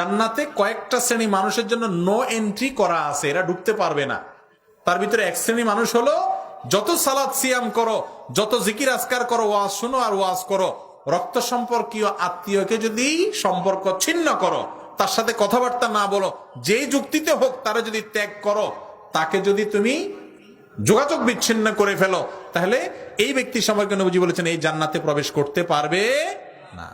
জান্নাতে কয়েকটা শ্রেণি মানুষের জন্য নো এন্ট্রি করা আছে, এরা ঢুকতে পারবে না। তার ভিতরে এক শ্রেণি মানুষ হলো, যত সালাদ সিয়াম করো, যত জিকির আজকার করো, ওয়াজ শুনো আর ওয়াজ করো, রক্ত সম্পর্কীয় আত্মীয়কে যদি সম্পর্ক ছিন্ন করো, তার সাথে কথাবার্তা না বলো, যেই যুক্তিতে হোক তারা যদি ত্যাগ করো, তাকে যদি তুমি যোগাযোগ বিচ্ছিন্ন করে ফেলো, তাহলে এই ব্যক্তি সম্পর্কে নবীজি বলেছেন, এই জান্নাতে প্রবেশ করতে পারবে না।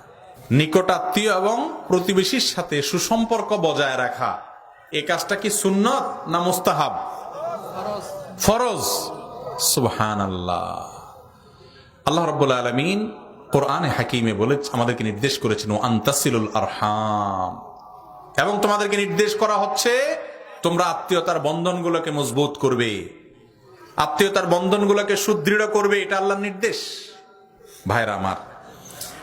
নিকট আত্মীয় এবং প্রতিবেশীর সাথে সুসম্পর্ক বজায় রাখা। এ কাজটা কি সুন্নত না মুস্তাহাব? ফরজ। সুবহান আল্লাহ আল্লাহ রব্বুল আলমিন কোরআনে হাকিমে বলে আমাদেরকে নির্দেশ করেছেন ও আন্তাসিলুল আরহাম। এবং তোমাদেরকে নির্দেশ করা হচ্ছে তোমরা আত্মীয়তার বন্ধনগুলোকে মজবুত করবে। আত্মীয়তার বন্ধনগুলোকে সুদৃঢ় করবে। এটা আল্লাহর নির্দেশ। ভাইরা আমার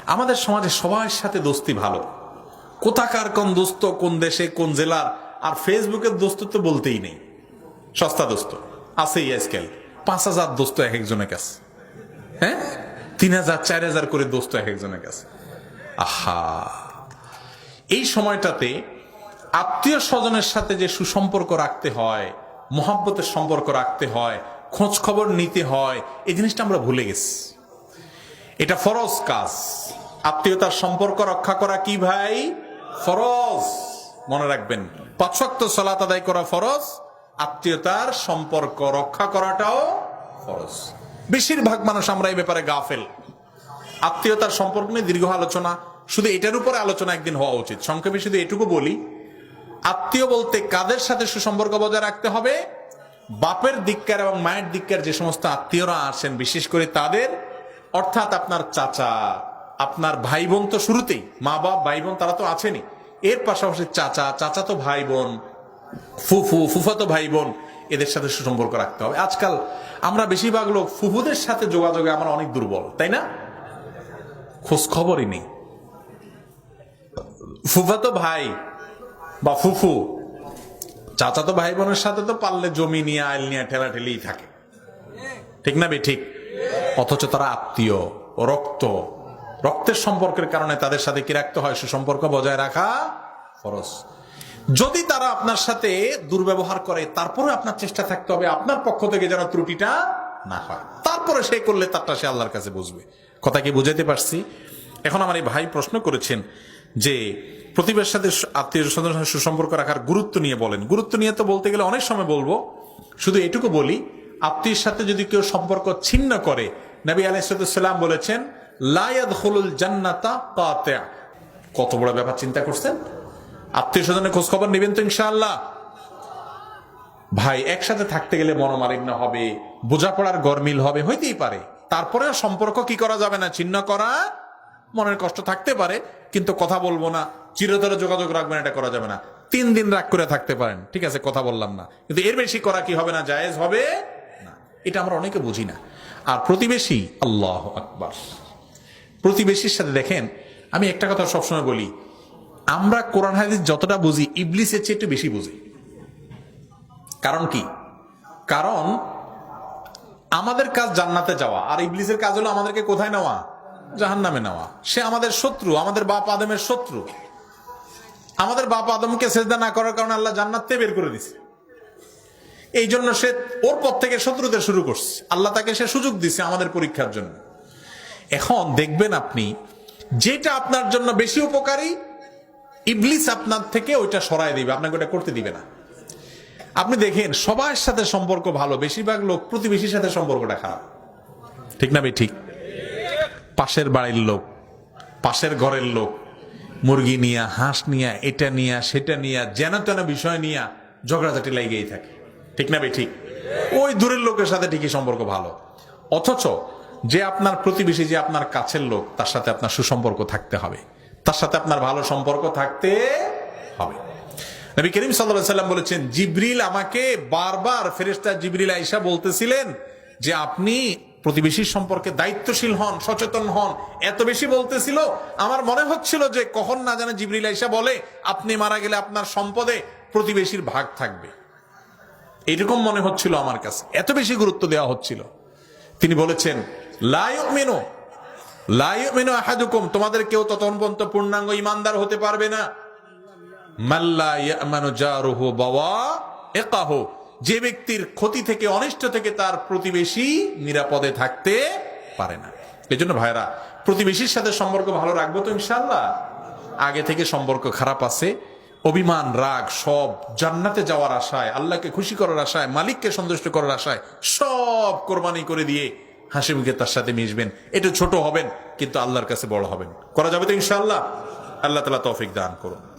আমাদের সমাজে সবার সাথে দোস্তি ভালো। কোথাকার কোন দোস্ত, কোন দেশে, কোন জেলার, আর ফেসবুকের দোস্ত তো বলতেই নেই। সস্তা দোস্ত, আছেই আজকাল। পাঁচ হাজার দোস্ত এক একজনের কাছে। হ্যাঁ? তিন হাজার, চার হাজার করে দোস্ত এক একজনের কাছে। আহা! এই সময়টাতে আত্মীয় স্বজনের সাথে যে সুসম্পর্ক রাখতে হয়, মোহাব্বতের সম্পর্ক রাখতে হয় খোঁজ খবর নিতে হয়, এই জিনিসটা আমরা ভুলে গেছি। এটা ফরজ কাজ। আত্মীয়তার সম্পর্ক রক্ষা করা কি ভাই? ফরজ। মনে রাখবেন, পাঁচশক্ত সলাত আদায় করা ফরজ, আত্মীয়তার সম্পর্ক রক্ষা করাটাও ফরজ। বেশিরভাগ মানুষ আমরা এই ব্যাপারে গাফেল। আত্মীয়তার সম্পর্ক নিয়ে দীর্ঘ আলোচনা, শুধু এটার উপরে আলোচনা একদিন হওয়া উচিত। সংক্ষেপে শুধু এটুকু বলি, আত্মীয় বলতে কাদের সাথে সুসম্পর্ক বজায় রাখতে হবে? বাপের দিককার এবং মায়ের দিককার যে সমস্ত আত্মীয়রা আসেন, বিশেষ করে তাদের অর্থাৎ আপনার চাচা, আপনার ভাই বোন তো শুরুতেই, মা বাপ ভাই বোন তারা তো আছেনই। এর পাশাপাশি চাচা চাচা তো ভাই বোন ফুফু ফুফাতো ভাই বোন এদের সাথে সুসম্পর্ক রাখতে হবে। আজকাল আমরা বেশিরভাগ লোক ফুফুদের সাথে যোগাযোগে আমরা অনেক দুর্বল, তাই না? খোঁজ খবরই নেই। ফুফাতো ভাই বা ফুফু চাচাতো ভাই বোনের সাথে তো পারলে জমি নিয়ে, আইল নিয়ে ঠেলা ঠেলেই থাকে। ঠিক না বে, ঠিক? অথচ তারা আত্মীয়, রক্ত। রক্তের সম্পর্কের কারণে তাদের সাথে কি রাখতে হয়? সুসম্পর্ক বজায় রাখা ফরজ। যদি তারা আপনার সাথে দুর্ব্যবহার করে, তারপরে আপনার চেষ্টা থাকতে হবে আপনার পক্ষ থেকে যেন ত্রুটিটা না হয়। তারপরে সে করলে তারটা সে আল্লাহর কাছে বুঝবে। কথা কি বুঝাইতে পারছি? এখন আমার এই ভাই প্রশ্ন করেছেন যে প্রতিবেশীর সাথে আত্মীয় স্বজনের সাথে সুসম্পর্ক রাখার গুরুত্ব নিয়ে বলেন। গুরুত্ব নিয়ে তো বলতে গেলে অনেক সময় বলব। শুধু এটুকু বলি, আত্মীয়ের সাথে যদি কেউ সম্পর্ক ছিন্ন করে নবী আলাইসাল্লাম বলেছেন লায়াদ হলুল জান্নাতা কত। বড় ব্যাপার চিন্তা করছেন? আত্মীয় স্বজনের খোঁজ খবর নেবেন তো ইনশাআল্লাহ। ভাই, একসাথে থাকতে গেলে মনোমালিন্য হবে, বোঝাপড়ার গরমিল হবে, হইতেই পারে। তারপরেও সম্পর্ক কি করা যাবে না? ছিন্ন করা মনের কষ্ট থাকতে পারে, কিন্তু কথা বলব না, চিরতরে যোগাযোগ রাখবেন, এটা করা যাবে না। তিন দিন রাগ করে থাকতে পারেন, ঠিক আছে, কথা বললাম না। কিন্তু এর বেশি করা কি হবে না? জায়েজ হবে না। এটা আমরা অনেকে বুঝি না। আর প্রতিবেশী আল্লাহ আকবার। প্রতিবেশীর সাথে দেখেন, আমি একটা কথা সবসময় বলি, আমরা কোরআন হাদিস যতটা বুঝি, ইবলিসের চেয়ে একটু বেশি বুঝি। কারণ কি? কারণ আমাদের কাজ জান্নাতে যাওয়া, আর ইবলিসের কাজ হলো আমাদেরকে কোথায় নেওয়া? জাহান নামে নেওয়া। সে আমাদের শত্রু, আমাদের বাপ আদমের শত্রু। আমাদের বাপ আদমকে সেজদা না করার কারণে আল্লাহ জান্নাততে বের করে দিছে। এই জন্য সে ওর পর থেকে শত্রুতে শুরু করছে। আল্লাহ তাকে সে সুযোগ দিছে আমাদের পরীক্ষার জন্য। এখন দেখবেন আপনি, যেটা আপনার জন্য বেশি উপকারী, ইবলিস আপনার থেকে ওইটা সরাই দিবে, আপনাকে ওটা করতে দিবে না। আপনি দেখেন, সবার সাথে সম্পর্ক ভালো, বেশিরভাগ লোক প্রতিবেশীর সাথে সম্পর্কটা খারাপ। ঠিক না ঠিক। পাশের বাড়ির লোক, পাশের ঘরের লোক, মুরগি নিয়া, হাঁস নিয়া, এটা নিয়া, সেটা নিয়া, যেন তেন বিষয় নিয়া ঝগড়াঝাটি লাগিয়েই থাকে। ঠিক না ঠিক? ওই দূরের লোকের সাথে ঠিকই সম্পর্ক ভালো। অথচ যে আপনার প্রতিবেশী, যে আপনার কাছের লোক, তার সাথে আপনার সুসম্পর্ক থাকতে হবে। তার সাথে আপনার ভালো সম্পর্ক থাকতে হবে। নবী করিম সাল্লাহ সাল্লাম বলেছেন, জিব্রিল আমাকে বারবার ফেরেস্তা জিব্রিল আইসা বলতেছিলেন যে, আপনি প্রতিবেশীর সম্পর্কে দায়িত্বশীল হন, সচেতন হন। এত বেশি বলতেছিল, আমার মনে হচ্ছিল যে, কখন না জানে জিবরিল আইসা বলে, আপনি মারা গেলে আপনার সম্পদে প্রতিবেশীর ভাগ থাকবে। এরকম মনে হচ্ছিল আমার কাছে। এত বেশি গুরুত্ব দেওয়া হচ্ছিল। তিনি বলেছেন লায়ক মেনো লায়ক মেনো আহাদুকুম, তোমাদের কেউ ততক্ষণ পর্যন্ত পূর্ণাঙ্গ ইমানদার হতে পারবে না। মাল্লা যে ব্যক্তির ক্ষতি থেকে, অনিষ্ট থেকে তার প্রতিবেশী নিরাপদে থাকতে পারে না। এজন্য ভাইরা প্রতিবেশীর সাথে সম্পর্ক ভালো রাখব তো ইনশাল্লাহ আগে থেকে সম্পর্ক খারাপ আছে অভিমান, রাগ, সব, জান্নাতে যাওয়ার আশায়, আল্লাহকে খুশি করার আশায়, মালিককে সন্তুষ্ট করার আশায়, সব কোরবানি করে দিয়ে হাসি মুখে তার সাথে মিশবেন। একটু ছোট হবেন, কিন্তু আল্লাহর কাছে বড় হবেন। করা যাবে তো ইনশাল্লাহ আল্লাহ তালা তৌফিক দান করুন।